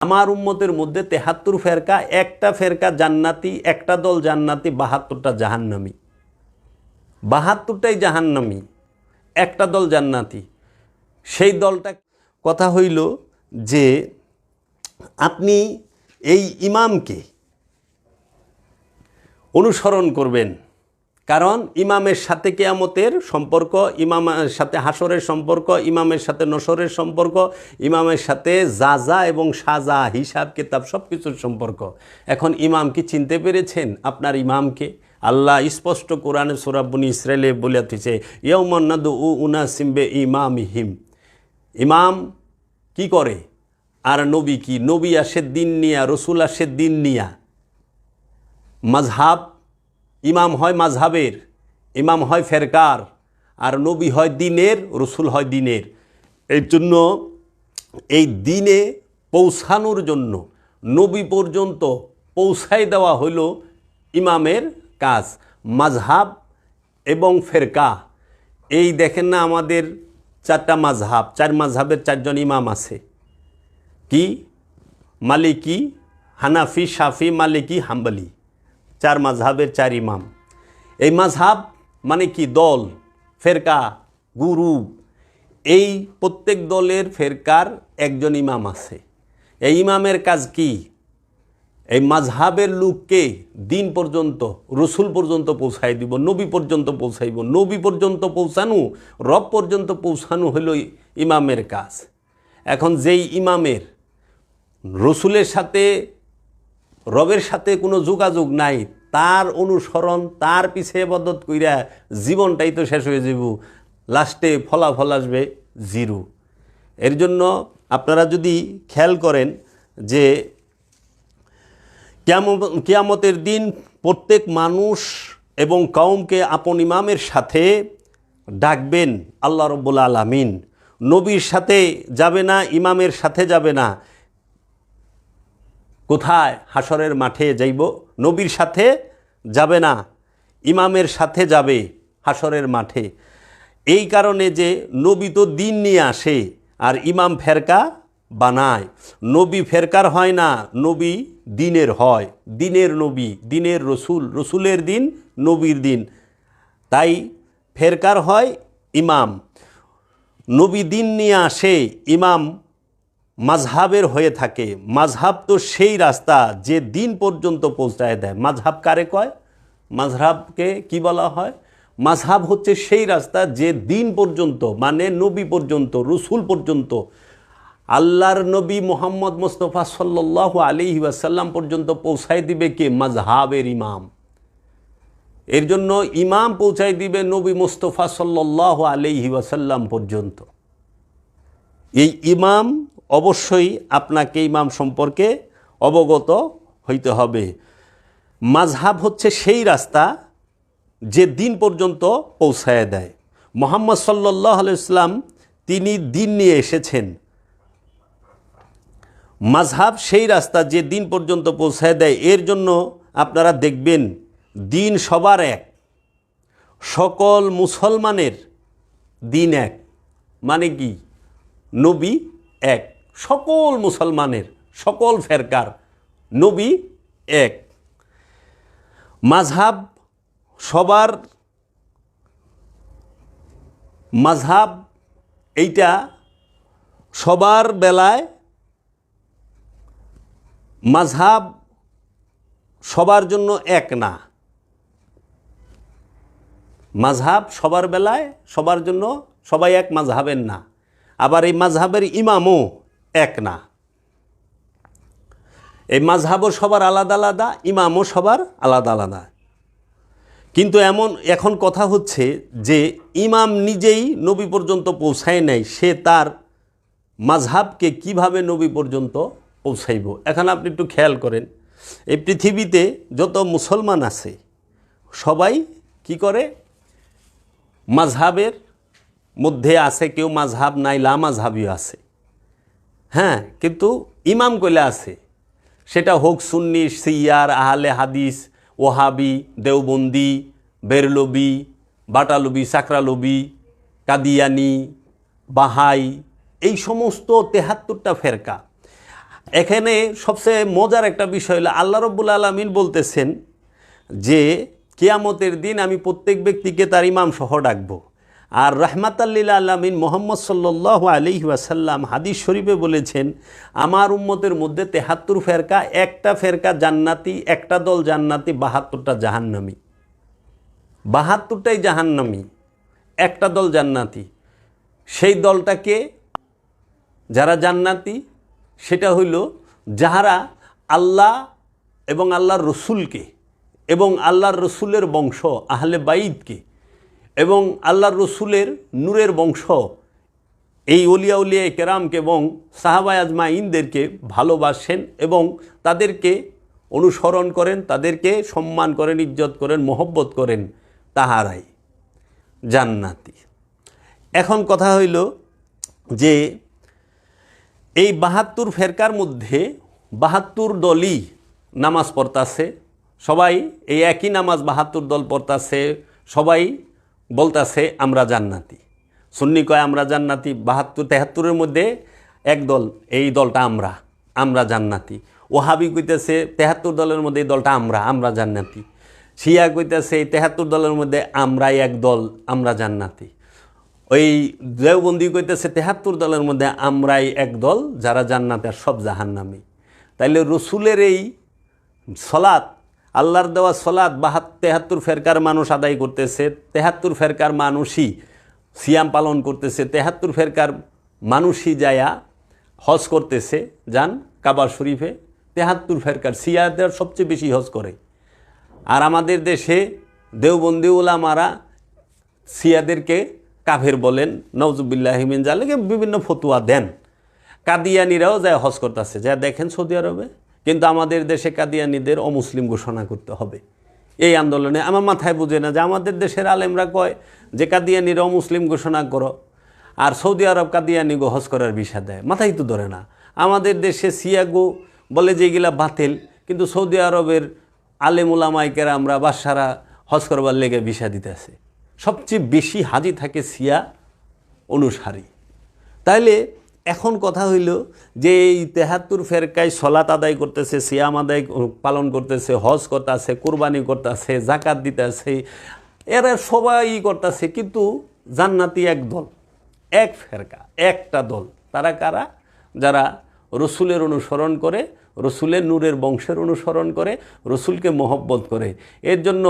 আমার উম্মতের মধ্যে তেহাত্তর ফেরকা, একটা ফেরকা জান্নাতি, একটা দল জান্নাতি, বাহাত্তরটা জাহান্নামি। বাহাত্তরটাই জাহান্নামি, একটা দল জান্নাতি। সেই দলটা, কথা হইল যে আপনি এই ইমামকে অনুসরণ করবেন। কারণ ইমামের সাথে কেয়ামতের সম্পর্ক, ইমামের সাথে হাসরের সম্পর্ক, ইমামের সাথে নসরের সম্পর্ক, ইমামের সাথে জাজা এবং সাজা হিসাব কিতাব সব কিছুর সম্পর্ক। এখন ইমাম কি চিনতে পেরেছেন আপনার ইমামকে? আল্লাহ স্পষ্ট কোরআনে সোরাবনি ইসরায়েলে বলে দিচ্ছে ইয়ৌমন্নাদ উ উনা সিম্বে ইমাম হিম ইমাম কি করে? আর নবী কি? নবী আসে দিন নিয়া, রসুল আসে দিন নিয়া। মাঝহাব ইমাম হয় মাঝহাবের, ইমাম হয় ফেরকার, আর নবী হয় দিনের, রসুল হয় দিনের। এই জন্য এই দিনে পৌঁছানোর জন্য নবী পর্যন্ত পৌঁছাই দেওয়া হইল ইমামের কাজ, মাঝহাব এবং ফেরকা। এই দেখেন না আমাদের চারটা মাঝহাব, চার মাঝহাবের চারজন ইমাম আছে। কি? মালিকি, হানাফি, শাফি, মালিকি, হাম্বলি। চার মাঝহাবের চার ইমাম। এই মাঝহাব মানে কি? দল, ফেরকা, গুরু। এই প্রত্যেক দলের ফেরকার একজন ইমাম আছে। এই ইমামের কাজ কি? এই মাঝহাবের লোককে দিন পর্যন্ত, রসুল পর্যন্ত পৌঁছাই দিব, নবী পর্যন্ত পৌঁছাইব। নবী পর্যন্ত পৌঁছানো, রব পর্যন্ত পৌঁছানো হইল ইমামের কাজ। এখন যেই ইমামের রসুলের সাথে রবের সাথে কোনো যোগাযোগ নাই, তার অনুসরণ, তার পিছে বদত কইরা জীবনটাই তো শেষ হয়ে যাব লাস্টে ফলাফল আসবে জিরো। এর জন্য আপনারা যদি খেয়াল করেন যে কিয়াম- কিয়ামতের দিন প্রত্যেক মানুষ এবং কওমকে আপন ইমামের সাথে ডাকবেন, আল্লাহ রব্বুল আলামিন। নবীর সাথে যাবে না, ইমামের সাথে যাবে না। কোথায় হাসরের মাঠে যাইব? নবীর সাথে যাবে না? ইমামের সাথে যাবে হাসরের মাঠে। এই কারণে যে নবী তো দিন নিয়ে আসে আর ইমাম ফেরকা বানায়। নবী ফেরকার হয় না, নবী দিনের হয়। দিনের নবী, দিনের রসুল, রসুলের দিন, নবীর দিন। তাই ফেরকার হয় ইমাম। নবী দিন নিয়ে আসে ইমাম মাঝহাবের হয়ে থাকে। মাঝহাব তো সেই রাস্তা যে দিন পর্যন্ত পৌঁছায় দেয়। মাঝহাব কারে কয়? মাঝহাবকে কি বলা হয়? মাঝহাব হচ্ছে সেই রাস্তা যে দিন পর্যন্ত মানে নবী পর্যন্ত, রসুল পর্যন্ত, আল্লাহর নবী মোহাম্মদ মোস্তফা সাল্লাহ আলী ওয়াসাল্লাম পর্যন্ত পৌঁছায় দিবে কে? মাঝহাবের ইমাম। এর জন্য ইমাম পৌঁছায় দিবে নবী মোস্তফা সাল্লাহ আলাইহি ওয়াসাল্লাম পর্যন্ত। এই ইমাম অবশ্যই আপনাকে ইমাম সম্পর্কে অবগত হইতে হবে। মাঝহাব হচ্ছে সেই রাস্তা যে দিন পর্যন্ত পৌঁছায় দেয়। মোহাম্মদ সাল্লাহ ইসলাম তিনি দিন নিয়ে এসেছেন। মাঝহাব সেই রাস্তা যে দিন পর্যন্ত পৌঁছায় দেয়, এর জন্য আপনারা দেখবেন দিন সবার এক। সকল মুসলমানের দিন এক। মানে কি? নবী এক। সকল মুসলমানের, সকল ফেরকার নবী এক। মাঝহাব সবার মাঝহাব এইটা সবার বেলায় মাঝহাব সবার জন্য এক না। মাঝহাব সবার বেলায় সবার জন্য সবাই এক মাঝহাবের না। আবার এই মাঝহাবের ইমামও এক না। এই মাঝহাবও সবার আলাদা আলাদা, ইমামও সবার আলাদা আলাদা। কিন্তু এমন, এখন কথা হচ্ছে যে ইমাম নিজেই নবী পর্যন্ত পৌঁছায় নাই, সে তার মাঝহাবকে কীভাবে নবী পর্যন্ত পৌঁছাইব? এখন আপনি একটু খেয়াল করেন, এই পৃথিবীতে যত মুসলমান আছে, সবাই কি করে? মাঝহাবের মধ্যে আছে, কেউ মাঝহাব নাই, লা মাঝহাবিও আছে। হ্যাঁ কিন্তু ইমাম কইলে আছে। সেটা হোক সুন্নি সিয়ার আহলে হাদিস, ওহাবি, দেওবন্দি, বেরলবি, বাটালবি, সাকরালবি, কাদিয়ানি, বাহাই, এই সমস্ত তেহাত্তরটা ফেরকা। এখানে সবচেয়ে মজার একটা বিষয় হলো, আল্লাহ রব্বুল আলমিন বলতেছেন যে, কিয়ামতের দিন আমি প্রত্যেক ব্যক্তিকে তার ইমাম সহ ডাকবো। আর রহমাতাল্লিল আলমিন মোহাম্মদ সাল্লাহ আলি ওয়াসাল্লাম হাদিস শরীফে বলেছেন, আমার উম্মতের মধ্যে তেহাত্তর ফেরকা, একটা ফেরকা জান্নাতি, একটা দল জান্নাতি, বাহাত্তরটা জাহান্নামি। বাহাত্তরটাই জাহান্নামি, একটা দল জান্নাতি। সেই দলটাকে যারা জান্নাতি, সেটা হইল যাহারা আল্লাহ এবং আল্লাহর রসুলকে এবং আল্লাহর রসুলের বংশ, আহলে বাইদকে এবং আল্লাহর রসুলের নূরের বংশ, এই অলিয়া উলিয়া কেরামকে এবং সাহাবাই আজমা ইনদেরকে ভালোবাসেন এবং তাদেরকে অনুসরণ করেন, তাদেরকে সম্মান করেন, ইজ্জত করেন, মোহব্বত করেন তাহারাই জান্নাতি। এখন কথা হইল যে এই বাহাত্তর ফেরকার মধ্যে বাহাত্তর দলই নামাজ পড়তাছে। সবাই এই একই নামাজ বাহাত্তর দল পড়তাছে। সবাই বলতাছে, আমরা জান্নাতি। সুন্নি কয়, আমরা জান্নাতি। বাহাত্তর, তেহাত্তরের মধ্যে এক দল, এই দলটা আমরা আমরা জান্নাতি। ওহাবি কইতেছে, তেহাত্তর দলের মধ্যে এই দলটা আমরা আমরা জান্নাতি। শিয়া কইতেছে এই তেহাত্তর দলের মধ্যে আমরাই এক দল, আমরা জান্নাতি। ওই দেওবন্দি কইতেছে, তেহাত্তর দলের মধ্যে আমরাই এক দল, যারা জান্নাতে আর সব জাহান্নামি। তাইলে রসুলের এই সলাৎ আল্লাহর দেওয়া সলাৎ বাহাত তেহাত্তর ফেরকার মানুষ আদায় করতেছে, তেহাত্তর ফেরকার মানুষই সিয়াম পালন করতেছে, তেহাত্তর ফেরকার মানুষই যায়া হজ করতেছে, যান কাবার শরীফে, তেহাত্তর ফেরকার সিয়াদের সবচেয়ে বেশি হজ করে। আর আমাদের দেশে দেওবন্দি ওলামারা সিয়াদেরকে কাফের বলেন নওজুবিল্লাহিমিন জালেকে বিভিন্ন ফতুয়া দেন। কাদিয়ানিরাও যায় হজ করতেছে, যা দেখেন সৌদি আরবে। কিন্তু আমাদের দেশে কাদিয়ানিদের অমুসলিম ঘোষণা করতে হবে। এই আন্দোলনে আমার মাথায় বুঝে না যে আমাদের দেশের আলেমরা কয় যে কাদিয়ানিরা অমুসলিম ঘোষণা করো আর সৌদি আরব কাদিয়ানি গো হজ করার বিষয় দেয়। মাথায় তো ধরে না। আমাদের দেশে সিয়াগো বলে যে এগুলা বাতিল, কিন্তু সৌদি আরবের আলেমুলামাইকেরা আমরা বাসারা হজ করবার লেগে বিষা দিতেছে সবচেয়ে বেশি হাজি থাকে সিয়া অনুসারী। তাইলে এখন কথা হইল যে এই তেহাত্তর ফেরকায় সলাত আদায় করতেছে, সিয়াম আদায় পালন করতেছে, হজ করতেছে, কোরবানি করতেছে জাকাত দিতেছে, এরা সবাই করতেছে, কিন্তু জান্নাতি এক দল, এক ফেরকা, একটা দল। তারা কারা? যারা রসুলের অনুসরণ করে, রসুলের নূরের বংশের অনুসরণ করে, রসুলকে মহব্বত করে। এর জন্য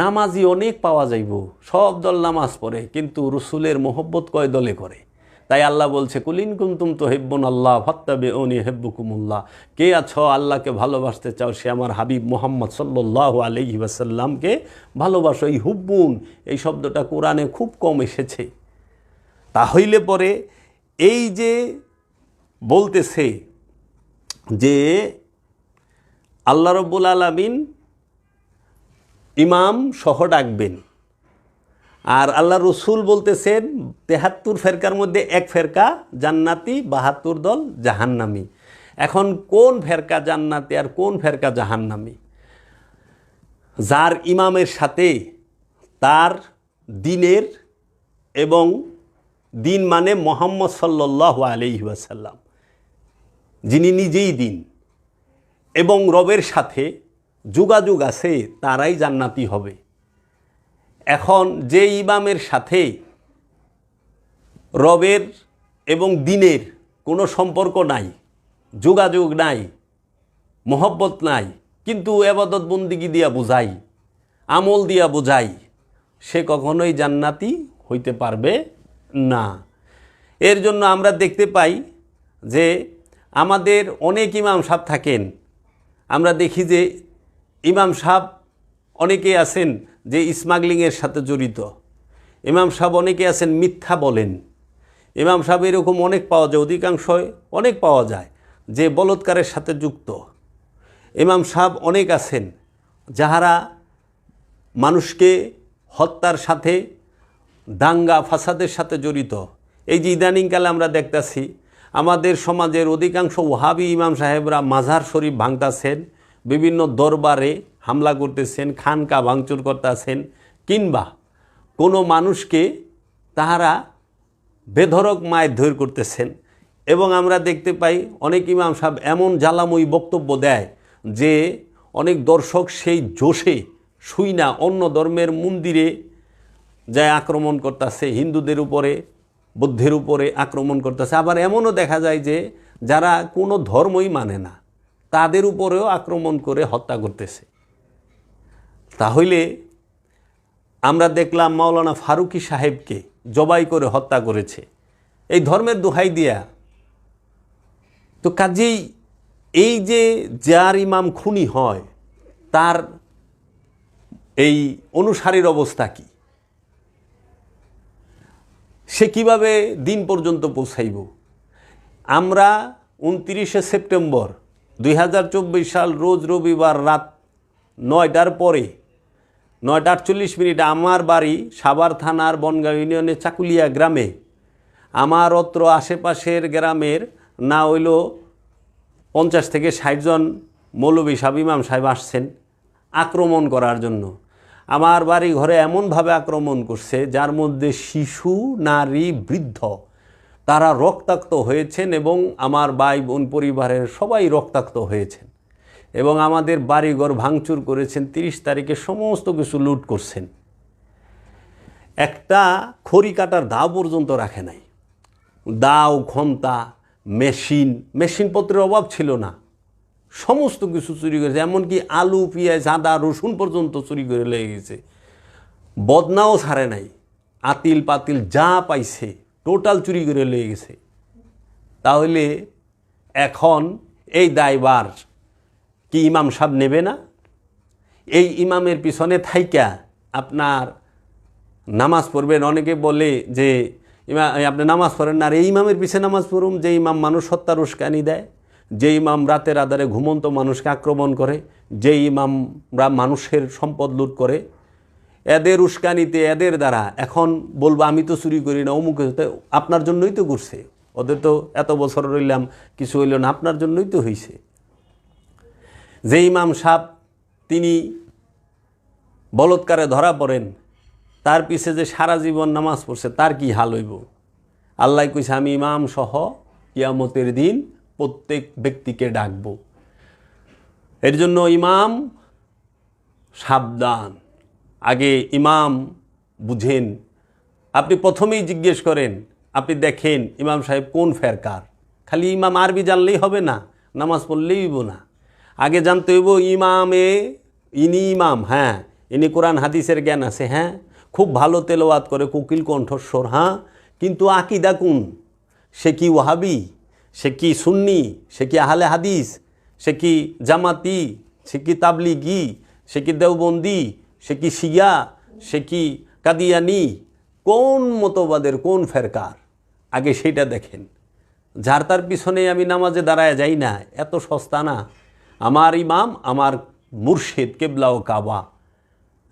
নামাজি অনেক পাওয়া যাইব, সব দল নামাজ পড়ে, কিন্তু রসুলের মহব্বত কয় দলে করে? তাই আল্লাহ বলছে কুলিন কুন্তুম তো হেব্বন আল্লাহ ভত্তাবে ওনি হেব্বুকুমুল্লাহ। কে আছো আল্লাহকে ভালোবাসতে চাও, সে আমার হাবিব মোহাম্মদ সাল্লাহ আলহি ওয়াসাল্লামকে ভালোবাসো। এই হুব্বুন, এই শব্দটা কোরআনে খুব কম এসেছে। তা হইলে পরে এই যে বলতেছে যে আল্লাহ রব্বুল আলমিন ইমাম সহ ডাকবেন। আর আল্লাহ রসুল বলতেছেন, তেহাত্তর ফেরকার মধ্যে এক ফেরকা জান্নাতি, বাহাত্তর দল জাহান্নামি। এখন কোন ফেরকা জান্নাতি আর কোন ফেরকা জাহান্নামি? যার ইমামের সাথে তার দিনের এবং দিন মানে মোহাম্মদ সাল্লাহ আলহি ওয়াসাল্লাম। যিনি নিজেই দিন এবং রবের সাথে যোগাযোগ আছে, তারাই জান্নাতি হবে। এখন যে ইমামের সাথে রবের এবং দিনের কোনো সম্পর্ক নাই, যোগাযোগ নাই, মহব্বত নাই, কিন্তু এবাদত বন্দিগি দিয়া বোঝাই, আমল দিয়া বোঝাই, সে কখনোই জান্নাতি হইতে পারবে না। এর জন্য আমরা দেখতে পাই যে আমাদের অনেক ইমাম সাহেব থাকেন। আমরা দেখি যে ইমাম সাহেব অনেকে আছেন যে স্মাগলিংয়ের সাথে জড়িত। ইমাম সাহেব অনেকে আছেন মিথ্যা বলেন। ইমাম সাহেব এরকম অনেক পাওয়া যায় অধিকাংশ অনেক পাওয়া যায়, যে বলৎকারের সাথে যুক্ত। ইমাম সাহেব অনেক আছেন, যাহারা মানুষকে হত্যার সাথে, দাঙ্গা ফাসাদের সাথে জড়িত। এই যে ইদানিংকালে আমরা দেখতেছি, আমাদের সমাজের অধিকাংশ ওহাবি ইমাম সাহেবরা মাঝার শরীফ ভাঙতাছেন, বিভিন্ন দরবারে হামলা করতেছেন খানকা ভাঙচুর করতেছেন, কিংবা কোনো মানুষকে তাহারা বেধরক মায়ের করতেছেন। এবং আমরা দেখতে পাই অনেক ইমাম সাহেব এমন জ্বালাময়ী বক্তব্য দেয় যে অনেক দর্শক সেই জোশে শুই না, অন্য ধর্মের মন্দিরে যায় আক্রমণ করতেছে, হিন্দুদের উপরে, বৌদ্ধের উপরে আক্রমণ করতেছে। আবার এমনও দেখা যায় যে যারা কোনো ধর্মই মানে না, তাদের উপরেও আক্রমণ করে হত্যা করতেছে। তাহলে আমরা দেখলাম মাওলানা ফারুকি সাহেবকে জবাই করে হত্যা করেছে। এই ধর্মের দোহাই দিয়া। তো কাজেই এই যে যার ইমাম খুনি হয়, তার এই অনুসারীর অবস্থা কি? সে কীভাবে দিন পর্যন্ত পৌঁছাইব? আমরা উনত্রিশে সেপ্টেম্বর দুই হাজার চব্বিশ সাল রোজ রবিবার রাত নয়টার পরে নয়টা আটচল্লিশ মিনিট আমার বাড়ি সাভার থানার বনগাঁ ইউনিয়নের চাকুলিয়া গ্রামে। আমার অত্র আশেপাশের গ্রামের না হইল পঞ্চাশ থেকে ষাট জন মৌলবী সাহেব, ইমাম সাহেব আসছেন আক্রমণ করার জন্য। আমার বাড়ি ঘরে এমনভাবে আক্রমণ করছে, যার মধ্যে শিশু, নারী, বৃদ্ধ, তারা রক্তাক্ত হয়েছেন এবং আমার ভাই বোন পরিবারের সবাই রক্তাক্ত হয়েছেন। এবং আমাদের বাড়িঘর ভাঙচুর করেছেন, তিরিশ তারিখে সমস্ত কিছু লুট করছেন। একটা খড়ি কাটার দাও পর্যন্ত রাখে নাই। দাও, ঘণ্টা, মেশিন, মেশিনপত্রের অভাব ছিল না। সমস্ত কিছু চুরি করেছে এমনকি আলু, পেঁয়াজ, আদা, রসুন পর্যন্ত চুরি করে লেগে গেছে। বদনাও ছাড়ে নাই। আতিল পাতিল যা পাইছে, টোটাল চুরি করে লেগে গেছে। তাহলে এখন এই দায়বার কি ইমাম সাহেব নেবে না? এই ইমামের পিছনে থাইকা আপনার নামাজ পড়বেন। অনেকে বলে যে, ইমা, আপনি নামাজ পড়েন না। আর এই ইমামের পিছনে নামাজ পড়ুন যে ইমাম মানুষ হত্যার উস্কানি দেয়, যে ইমাম রাতের আধারে ঘুমন্ত মানুষকে আক্রমণ করে, যে ইমামরা মানুষের সম্পদ লুট করে। এদের উস্কানিতে, এদের দ্বারা এখন বলব, আমি তো চুরি করি না, অমুক আপনার জন্যই তো করছে ওদের তো এত বছর রইলাম, কিছু হইল না, আপনার জন্যই তো হয়েছে যে ইমাম সাহ তিনি বলৎকারে ধরা পড়েন, তার পিছে যে সারা জীবন নামাজ পড়ছে, তার কি হাল হইব? আল্লাহ কইছে, আমি ইমাম সহ কিয়ামতের দিন প্রত্যেক ব্যক্তিকে ডাকব। এর জন্য ইমাম সাবধান। আগে ইমাম বুঝেন। আপনি প্রথমেই জিজ্ঞেস করেন, আপনি দেখেন ইমাম সাহেব কোন ফেরকার। খালি ইমাম আরবি জানলেই হবে না, নামাজ পড়লেই না। আগে জানতে হইব ইমামে, ইনি ইমাম হ্যাঁ। ইনি কোরআন, হাদিসের জ্ঞান আছে হ্যাঁ। খুব ভালো তেলাওয়াত করে, কোকিল কণ্ঠস্বর হ্যাঁ। কিন্তু আকিদা কোন? সে কি ওয়াহাবি? সে কি সুন্নি? সে কি আহলে হাদিস? সে কি জামাতি? সে কি তাবলিগি? সে কি দেওবন্দি? সে কি শিয়া? সে কি কাদিয়ানি? কোন মতবাদের, কোন ফেরকার? আগে সেইটা দেখেন। যার তার পিছনে আমি নামাজে দাঁড়ায় যাই না, এত সস্তা না। আমার ইমাম, আমার মুর্শিদ কেবলা ও কাবা।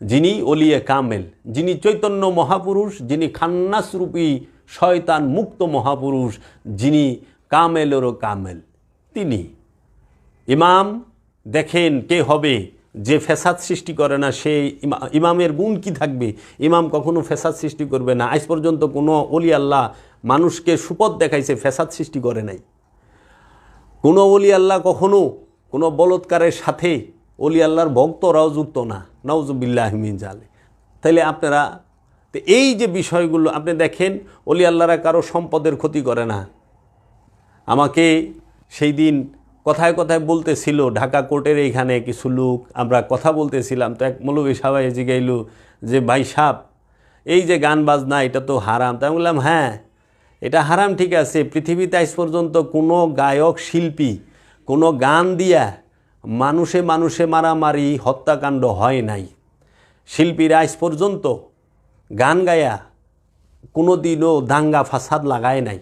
যিনি অলিয়ে কামেল, যিনি চৈতন্য মহাপুরুষ, যিনি খান্নাসরূপী শয়তান মুক্ত মহাপুরুষ, যিনি কামেলেরও কামেল। তিনি ইমাম, দেখেন কে হবে, যে ফেসাদ সৃষ্টি করে না সে ইমা- ইমামের গুণ কি থাকবে? ইমাম কখনো ফেসাদ সৃষ্টি করবে না। আজ পর্যন্ত কোনো অলি আল্লাহ মানুষকে সুপথ দেখাইছে, ফেসাদ সৃষ্টি করে নাই। কোনো অলি আল্লাহ কখনো কোনো বলৎকারের সাথে অলি আল্লাহর ভক্তরাও যুক্ত না। নওজুবিল্লাহমিন জালে তাইলে আপনারা, তো এই যে বিষয়গুলো আপনি দেখেন, অলি আল্লাহরা কারও সম্পদের ক্ষতি করে না। আমাকে সেই দিন কথায় কথায় বলতেছিল, ঢাকা কোর্টের এইখানে কিছু লোক, আমরা কথা বলতেছিলাম, তো এক মৌলবী সাবাই জিগাইল যে, ভাই সাপ এই যে গান বাজনা, এটা তো হারাম। তাই বললাম হ্যাঁ এটা হারাম ঠিক আছে, পৃথিবীতে আজ পর্যন্ত কোনো গায়ক, শিল্পী কোনো গান দিয়া মানুষে মানুষে মারামারি, হত্যাকাণ্ড হয় নাই। শিল্পীরা আজ পর্যন্ত গান গায়া কোনো দিনও দাঙ্গা ফাসাদ লাগায় নাই।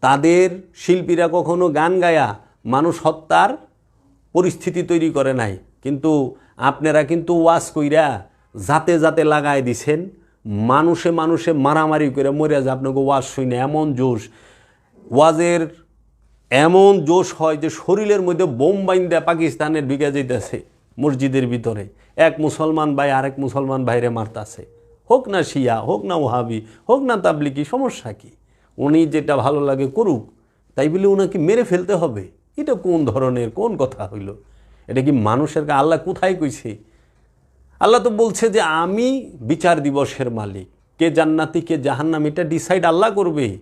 তাদের শিল্পীরা কখনো গান গায়া মানুষ হত্যার পরিস্থিতি তৈরি করে নাই। কিন্তু আপনারা কিন্তু ওয়াজ কইরা যাতে যাতে লাগায় দিছেন। মানুষে মানুষে মারামারি করে মরে যে আপনাকে ওয়াজ শুনে এমন জোশ। ওয়াজের এমন জোশ হয় যে শরীরের মধ্যে বোম বাইন্দা পাকিস্তানের ঢুকে যাইতেছে মসজিদের ভিতরে। এক মুসলমান ভাই আরেক মুসলমান ভাইরে মারতাছে। হোক না শিয়া, হোক না ওহাবি হোক না তাবলিকি সমস্যা কি? উনি যেটা ভালো লাগে করুক, তাই বলে ওনাকে মেরে ফেলতে হবে। এটা কোন ধরনের, কোন কথা হইল? এটা কি মানুষের আল্লাহ কোথায় কইছে? আল্লাহ তো বলছে যে আমি বিচার দিবসের মালিক। কে জান্নাতি, কে জাহান্নাম, এটা ডিসাইড আল্লাহ করবে।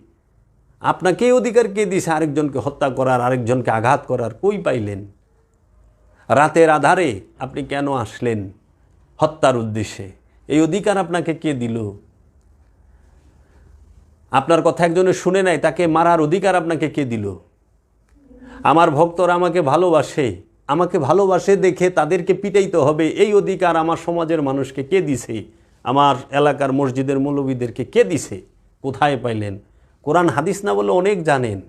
আপনাকে অধিকার কে দিছে? আরেকজনকে হত্যা করার, আরেকজনকে আঘাত করার, কই পাইলেন? রাতের আধারে আপনি কেন আসলেন হত্যার উদ্দেশ্যে? এই অধিকার আপনাকে কে দিল? আপনার কথা একজনে শুনে নাই তাকে মারার অধিকার আপনাকে কে দিল? আমার ভক্তরা আমাকে ভালোবাসে আমাকে ভালোবাসে দেখে তাদেরকে পিটাইতে হবে। এই অধিকার আমার সমাজের মানুষকে কে দিছে? আমার এলাকার মসজিদের মৌলবীদেরকে কে দিছে? কোথায় পাইলেন? কোরআন হাদিস না বলে অনেক জানেন।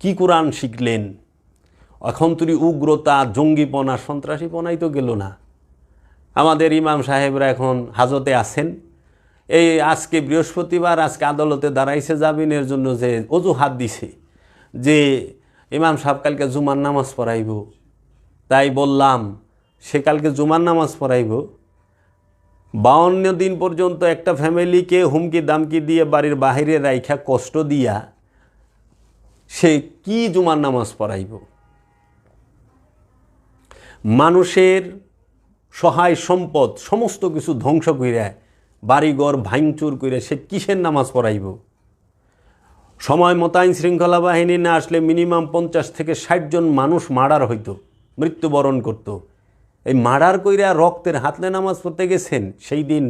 কি কোরআন শিখলেন? এখন তুই উগ্রতা, জঙ্গিপনা, সন্ত্রাসীপনাই তো গেল না। আমাদের ইমাম সাহেবরা এখন হাজতে আছেন। এই আজকে বৃহস্পতিবার, আজকে আদালতে দাঁড়াইছে জামিনের জন্য যে অজুহাত দিছে যে ইমাম সাহেব কালকে জুমার নামাজ পড়াইব। তাই বললাম, সে কালকে জুমার নামাজ পড়াইব? বাউন্ন দিন পর্যন্ত একটা ফ্যামিলিকে হুমকি দামকি দিয়ে বাড়ির বাহিরে রাইখা কষ্ট দিয়া সে কি জুমার নামাজ পড়াইব মানুষের সহায় সম্পদ, সমস্ত কিছু ধ্বংস কইরা, বাড়িঘর ভাঙচুর করে সে কিসের নামাজ পড়াইব সময় মোতায়েন শৃঙ্খলা বাহিনী না আসলে মিনিমাম পঞ্চাশ থেকে ষাট জন মানুষ মার্ডার হইত, মৃত্যুবরণ করত। এই মার্ডার কইরা রক্তের হাতলে নামাজ পড়তে গেছেন, সেই দিন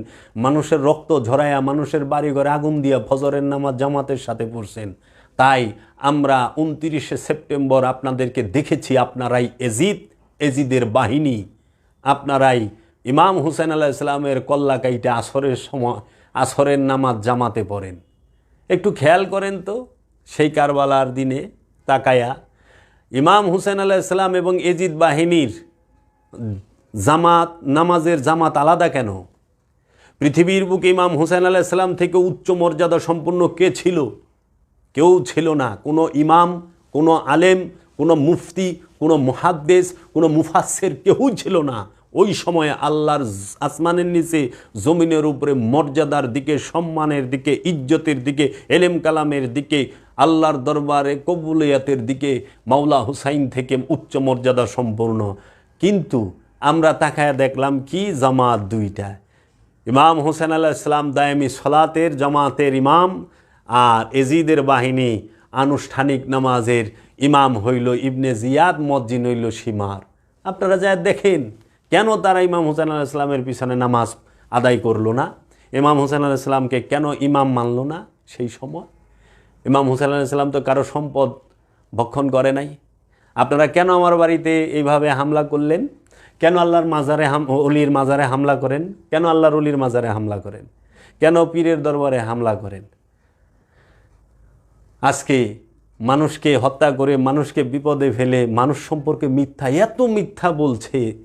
মানুষের রক্ত ঝরায়া মানুষের বাড়িঘরে আগুন দিয়া ফজরের নামাজ জামাতের সাথে পড়ছেন। তাই আমরা উনতিরিশে সেপ্টেম্বর আপনাদেরকে দেখেছি, আপনারাই এজিদ, এজিদের বাহিনী। আপনারাই ইমাম হুসেন আল্লাহ ইসলামের কল্লা কাইটা আসরের সময়, আসরের নামাজ জামাতে পড়েন। একটু খেয়াল করেন তো, সেই কারবালার দিনে তাকায়া, ইমাম হুসেন আলাহ ইসলাম এবং এজিদ বাহিনীর জামাত, নামাজের জামাত আলাদা কেন? পৃথিবীর বুকে ইমাম হুসেন আলাহ ইসলাম থেকে উচ্চ মর্যাদা সম্পন্ন কে ছিল? কেউ ছিল না। কোনো ইমাম, কোনো আলেম, কোনো মুফতি, কোনো মুহাদ্দেস, কোনো মুফাসের কেউই ছিল না। ওই সময়ে আল্লাহর আসমানের নিচে, জমিনের উপরে মর্যাদার দিকে, সম্মানের দিকে, ইজ্জতের দিকে, এলেম কালামের দিকে, আল্লাহর দরবারে কবুলিয়াতের দিকে মাওলা হুসাইন থেকে উচ্চ মর্যাদা সম্পূর্ণ কিন্তু আমরা তাকায় দেখলাম কি জামাত দুইটা। ইমাম হোসেন আল্লাহ ইসলাম দায়ামি সলাতের জামাতের ইমাম আর এজিদের বাহিনী আনুষ্ঠানিক নামাজের ইমাম হইল ইবনে জিয়াদ মজ্জিন হইল সীমার আপনারা যা দেখেন, কেন তারা ইমাম হোসেন আল্লাহ ইসলামের পিছনে নামাজ আদায় করল না? ইমাম হোসেন আল্লাহ ইসলামকে কেন ইমাম মানল না সেই সময়? ইমাম হুসেন আলাহ ইসলাম তো কারও সম্পদ ভক্ষণ করে নাই। আপনারা কেন আমার বাড়িতে এইভাবে হামলা করলেন? কেন আল্লাহর মাজারে হাম অলির মাজারে হামলা করেন? কেন আল্লাহর অলির মাজারে হামলা করেন? কেন পীরের দরবারে হামলা করেন? আজকে মানুষকে হত্যা করে, মানুষকে বিপদে ফেলে, মানুষ সম্পর্কে মিথ্যা, এত মিথ্যা বলছে।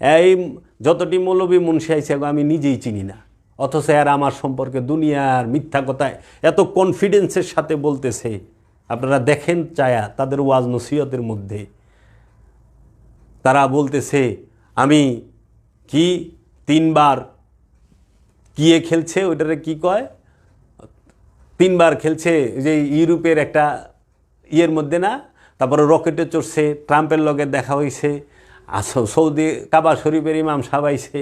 এই যতটি মৌলবী মুন্সি আইসে আমি নিজেই চিনি না। অথচ আর আমার সম্পর্কে দুনিয়ার মিথ্যা কথায় এত কনফিডেন্সের সাথে বলতেছে। আপনারা দেখেন চায়া, তাদের ওয়াজ নসিহতের মধ্যে। তারা বলতেছে, আমি কি তিনবার কিয়ে খেলছে? ওইটারে কি কয়? তিনবার খেলছে যে ইউরোপের একটা ইয়ের মধ্যে না, তারপরে রকেটে চড়ছে, ট্রাম্পের লগে দেখা হয়েছে সৌদি, কাবা শরীফের ইমাম সাবাইছে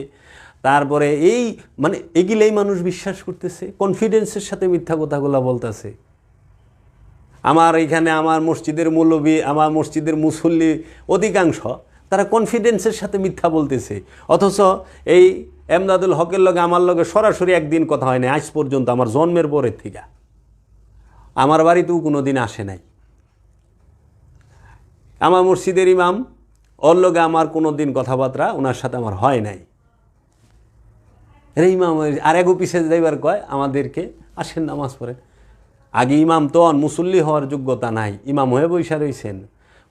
তারপরে এই মানে এগুলোই মানুষ বিশ্বাস করতেছে কনফিডেন্সের সাথে মিথ্যা কথাগুলো বলতেছে। আমার এখানে আমার মসজিদের মৌলবী, আমার মসজিদের মুসল্লি অধিকাংশ তারা কনফিডেন্সের সাথে মিথ্যা বলতেছে। অথচ এই এমদাদুল হকের লগে, আমার লগে সরাসরি একদিন কথা হয় না আজ পর্যন্ত আমার জন্মের পরের থেকে। আমার বাড়িতেও কোনো দিন আসে নাই। আমার মসজিদের ইমাম, ওর লগে আমার কোনো দিন কথাবার্তা ওনার সাথে আমার হয় নাই। রে ইমাম, আর এক অফিসে যাইবার কয়, আমাদেরকে আসেন নামাজ পড়েন। আগে ইমাম তো অন মুসল্লি হওয়ার যোগ্যতা নাই। ইমাম হয়ে বৈশা রয়েছেন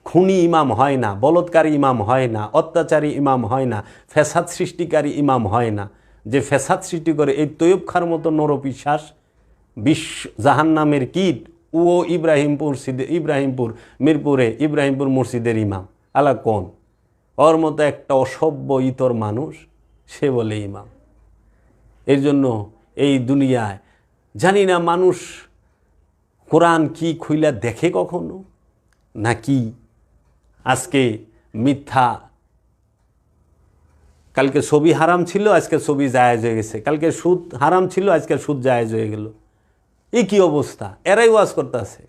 খুনি ইমাম হয় না, বলৎকারী ইমাম হয় না, অত্যাচারী ইমাম হয় না, ফেসাদ সৃষ্টিকারী ইমাম হয় না। যে ফেসাদ সৃষ্টি করে এই তৈয়ব খার মতো নরপিশ্বাস বিশ্ব জাহান্নামের কীট, ও ইব্রাহিমপুর ইব্রাহিমপুর, মিরপুরে ইব্রাহিমপুর মসজিদের ইমাম। আলা কোন? ওর মতো একটা অসভ্য ইতর মানুষ, সে বলে ইমাম। এর জন্য এই দুনিয়ায় জানি না মানুষ কোরআন কি খুইলা দেখে কখনো নাকি আজকে মিথ্যা। কালকে ছবি হারাম ছিল, আজকে ছবি জায়েজ হয়ে গেছে। কালকে সুদ হারাম ছিল, আজকে সুদ জায়েজ হয়ে গেল। এই কি অবস্থা? এরাই ওয়াজ করতেছে।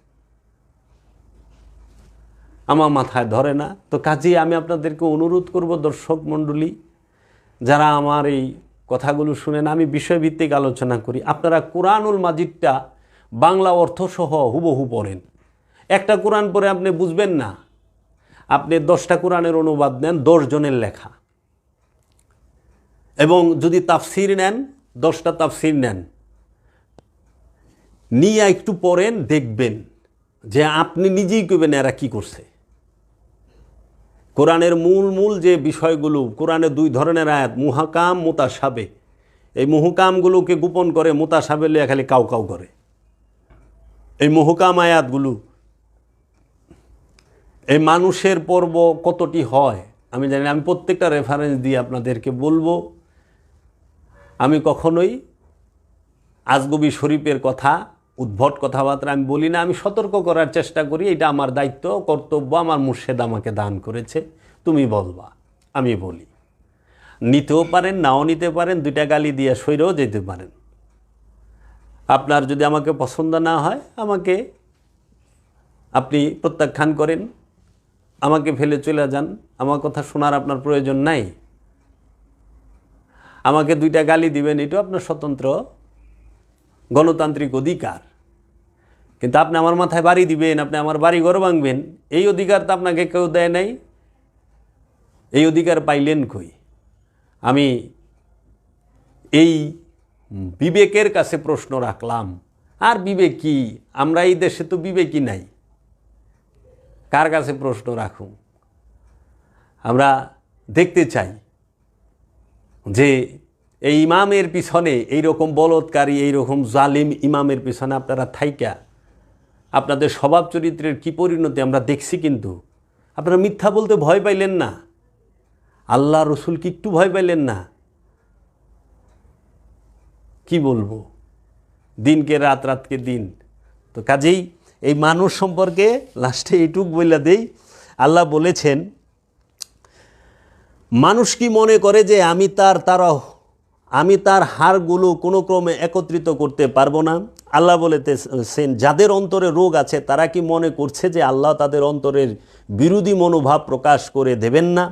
আমার মাথায় ধরে না। তো কাজেই আমি আপনাদেরকে অনুরোধ করব, দর্শক মণ্ডলী, যারা আমার এই কথাগুলো শুনেন, আমি বিষয়ভিত্তিক আলোচনা করি। আপনারা কোরআনুল মাজিদটা বাংলা অর্থসহ হুবহু পড়েন। একটা কোরআন পরে আপনি বুঝবেন না। আপনি দশটা কোরআনের অনুবাদ নেন জনের লেখা। এবং যদি তাফসির নেন, দশটা তাফসির নেন, নিয়ে একটু পড়েন দেখবেন যে আপনি নিজেই কইবেন এরা কি করছে। কোরআনের মূল মূল যে বিষয়গুলো কোরআনে দুই ধরনের আয়াত, মুহাকাম মোতাসাবে এই মুহকামগুলোকে গোপন করে মোতাসাবে লিয়া খালি কাউ কাউ করে। এই মুহকাম আয়াতগুলো এই মানুষের পর্ব কতটি হয়? আমি জানি আমি প্রত্যেকটা রেফারেন্স দিয়ে আপনাদেরকে বলব। আমি কখনোই আজগবি শরীফের কথা, উদ্ভট কথাবার্তা আমি বলি না। আমি সতর্ক করার চেষ্টা করি, এটা আমার দায়িত্ব, কর্তব্য, আমার মুর্শেদ আমাকে দান করেছে। তুমি বলবা, আমি বলি। নিতেও পারেন, নাও নিতে পারেন, দুইটা গালি দিয়ে সইরেও যেতে পারেন। আপনার যদি আমাকে পছন্দ না হয়, আমাকে আপনি প্রত্যাখ্যান করেন। আমাকে ফেলে চলে যান। আমার কথা শোনার আপনার প্রয়োজন নাই। আমাকে দুইটা গালি দিবেন, এটাও আপনার স্বতন্ত্র গণতান্ত্রিক অধিকার। কিন্তু আপনি আমার মাথায় বাড়ি দিবেন, আপনি আমার বাড়ি ঘর ভাঙবেন, এই অধিকার তো আপনাকে কেউ দেয় নাই। এই অধিকার পাইলেন কই? আমি এই বিবেকের কাছে প্রশ্ন রাখলাম, আর বিবেক? কি আমরা এই দেশে তো বিবেকই নাই। কার কাছে প্রশ্ন রাখুন? আমরা দেখতে চাই যে এই ইমামের পিছনে এই রকম বলৎকারী এই রকম জালিম ইমামের পিছনে আপনারা থাইকা, আপনাদের স্বভাব চরিত্রের কি পরিণতি আমরা দেখছি কিন্তু? আপনারা মিথ্যা বলতে ভয় পাইলেন না? আল্লাহ রসুল কি একটু ভয় পাইলেন না? কি বলব? দিনকে রাত, রাতকে দিন। তো কাজেই এই মানুষ সম্পর্কে লাস্টে এইটুক বইলা দেই। আল্লাহ বলেছেন, মানুষ কি মনে করে যে আমি তার তারা আমি তার হাড়গুলো কোনো ক্রমে একত্রিত করতে পারব না? আল্লাহ বলেতেছেন যাদের অন্তরে রোগ আছে, তারা কি মনে করছে যে আল্লাহ তাদের অন্তরের বিরোধী মনোভাব প্রকাশ করে দেবেন না?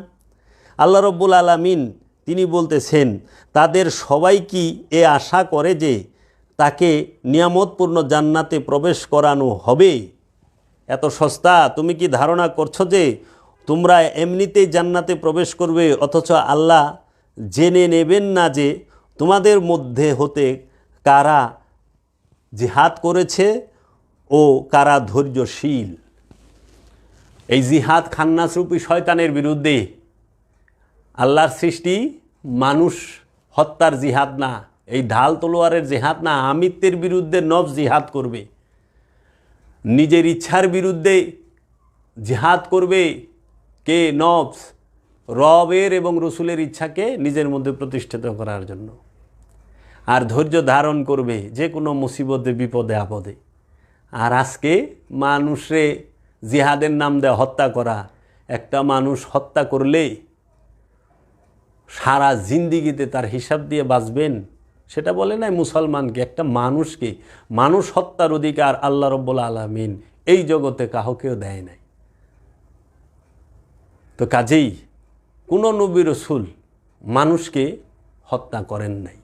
আল্লাহ রব্বুল আলামিন, তিনি বলতেছেন, তাদের সবাই কি এ আশা করে যে তাকে নিয়ামতপূর্ণ জান্নাতে প্রবেশ করানো হবে। এত সস্তা, তুমি কি ধারণা করছ যে তোমরা এমনিতেই জান্নাতে প্রবেশ করবে, অথচ আল্লাহ জেনে নেবেন না যে তোমাদের মধ্যে হতে কারা জিহাদ করেছে ও কারা ধৈর্যশীল? এই জিহাদ খান্নাসরূপী শয়তানের বিরুদ্ধে আল্লাহর সৃষ্টি মানুষ হত্যার জিহাদ না। এই ঢাল তলোয়ারের জেহাদ না আমিত্বের বিরুদ্ধে নব জিহাদ করবে। নিজের ইচ্ছার বিরুদ্ধে জিহাদ করবে কে নবস রবের এবং রসুলের ইচ্ছাকে নিজের মধ্যে প্রতিষ্ঠিত করার জন্য। আর ধৈর্য ধারণ করবে যে কোনো মুসিবতে, বিপদে, আপদে। আর আজকে মানুষে জিহাদের নাম দেয় হত্যা করা। একটা মানুষ হত্যা করলে সারা জিন্দিগিতে তার হিসাব দিয়ে বাঁচবেন। সেটা বলে নাই মুসলমানকে, একটা মানুষকে। মানুষ হত্যার অধিকার আল্লাহ রব্বুল আলমিন এই জগতে কাহকেও দেয় নাই। তো কাজেই কোনো নবী রসুল মানুষকে হত্যা করেন নাই।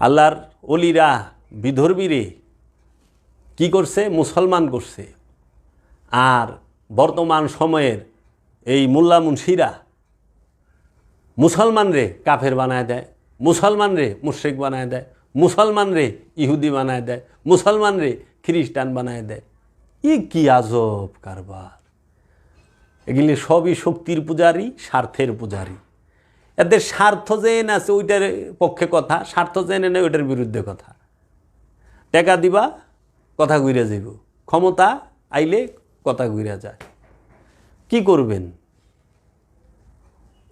আল্লাহর অলিরা, বিধর্মীরে কি করছে? মুসলমান করছে। আর বর্তমান সময়ের এই মোল্লা মুন্সিরা মুসলমান রে কাফের বানায় দেয়, মুসলমান রে মুশ্রিক বানায় দেয়, মুসলমান রে ইহুদি বানায় দেয়, মুসলমান রে খ্রিস্টান বানায় দেয়। ই কি আজব কারবার। এগুলি সবই শক্তির পূজারী, স্বার্থের পূজারী। এদের স্বার্থ জেন আছে ওইটার পক্ষে কথা, স্বার্থ জেনে নেই ওইটার বিরুদ্ধে কথা। টাকা দিবা, কথা ঘুরে যাইব। ক্ষমতা আইলে কথা ঘুরে যায়। কি করবেন?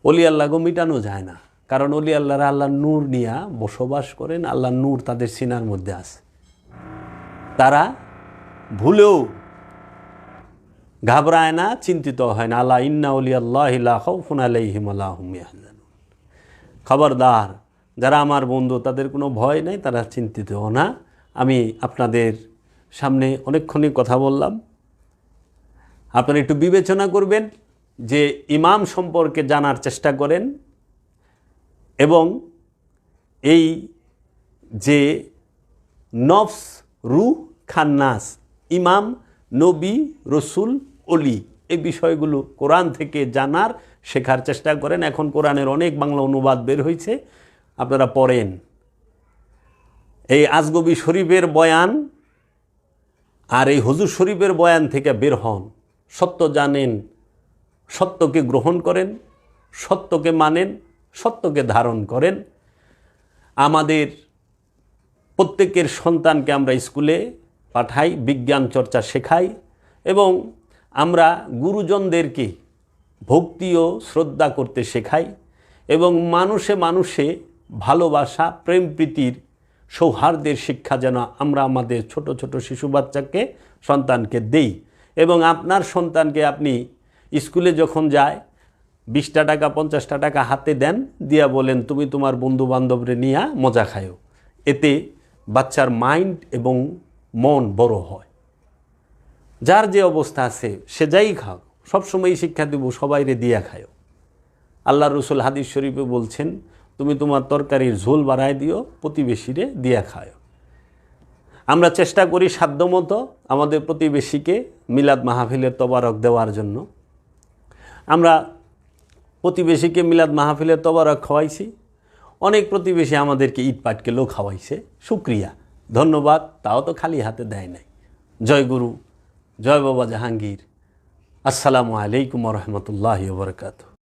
অলি আল্লাহকে মিটানো যায় না। কারণ অলি আল্লাহরা আল্লাহ নূর নিয়া বসবাস করেন, আল্লাহ নূর তাদের সিনার মধ্যে আছে। তারা ভুলেও ঘাবড়ায় না, চিন্তিত হয় না। আল্লাহ ইন্না অলি আল্লাহ আলাইহিম আল্লাহুম ইয়াহজানুন। খবরদার, যারা আমার বন্ধু, তাদের কোনো ভয় নেই, তারা চিন্তিত না। আমি আপনাদের সামনে অনেকক্ষণই কথা বললাম। আপনারা একটু বিবেচনা করবেন। যে ইমাম সম্পর্কে জানার চেষ্টা করেন এবং এই যে নফস রু খান্নাস, ইমাম, নবী, রসুল, অলি, এই বিষয়গুলো কোরআন থেকে জানার, শেখার চেষ্টা করেন। এখন কোরআনের অনেক বাংলা অনুবাদ বের হয়েছে, আপনারা পড়েন। এই আজগবি শরীফের বয়ান আর এই হুজুর শরীফের বয়ান থেকে বের হন। সত্য জানেন সত্যকে গ্রহণ করেন, সত্যকে মানেন, সত্যকে ধারণ করেন। আমাদের প্রত্যেকের সন্তানকে আমরা স্কুলে পাঠাই, বিজ্ঞান চর্চা শেখাই এবং আমরা গুরুজনদেরকে ভক্তি ও শ্রদ্ধা করতে শেখাই এবং মানুষে মানুষে ভালোবাসা, প্রেম প্রীতির সৌহার্দ্যের শিক্ষা যেন আমরা আমাদের ছোট ছোট শিশু বাচ্চাকে, সন্তানকে দেই এবং আপনার সন্তানকে আপনি স্কুলে যখন যায়, বিশটা টাকা, পঞ্চাশটা টাকা হাতে দেন, দিয়া বলেন, তুমি তোমার বন্ধু বান্ধবরে নিয়ে মজা খায়ো। এতে বাচ্চার মাইন্ড এবং মন বড় হয়। যার যে অবস্থা আছে, সে যাই খাও সবসময় শিক্ষা দেব, সবাইরে দিয়া খায়ো। আল্লাহ রসুল হাদিস শরীফে বলছেন, তুমি তোমার তরকারির ঝোল বাড়ায় দিও, প্রতিবেশীরে দিয়া খায়ো। আমরা চেষ্টা করি সাধ্যমতো আমাদের প্রতিবেশীকে মিলাদ মাহফিলের তবারক দেওয়ার জন্য। আমরা প্রতিবেশীকে মিলাদ মাহফিলে তবারক খাওয়াইছি। অনেক প্রতিবেশী আমাদেরকে ইট পাটকেলেও খাওয়াইছে। সুক্রিয়া ধন্যবাদ। তাও তো খালি হাতে দেয় নাই। জয় গুরু, জয় বাবা জাহাঙ্গীর। আসসালামু আলাইকুম রহমতুল্লাহ বরকাত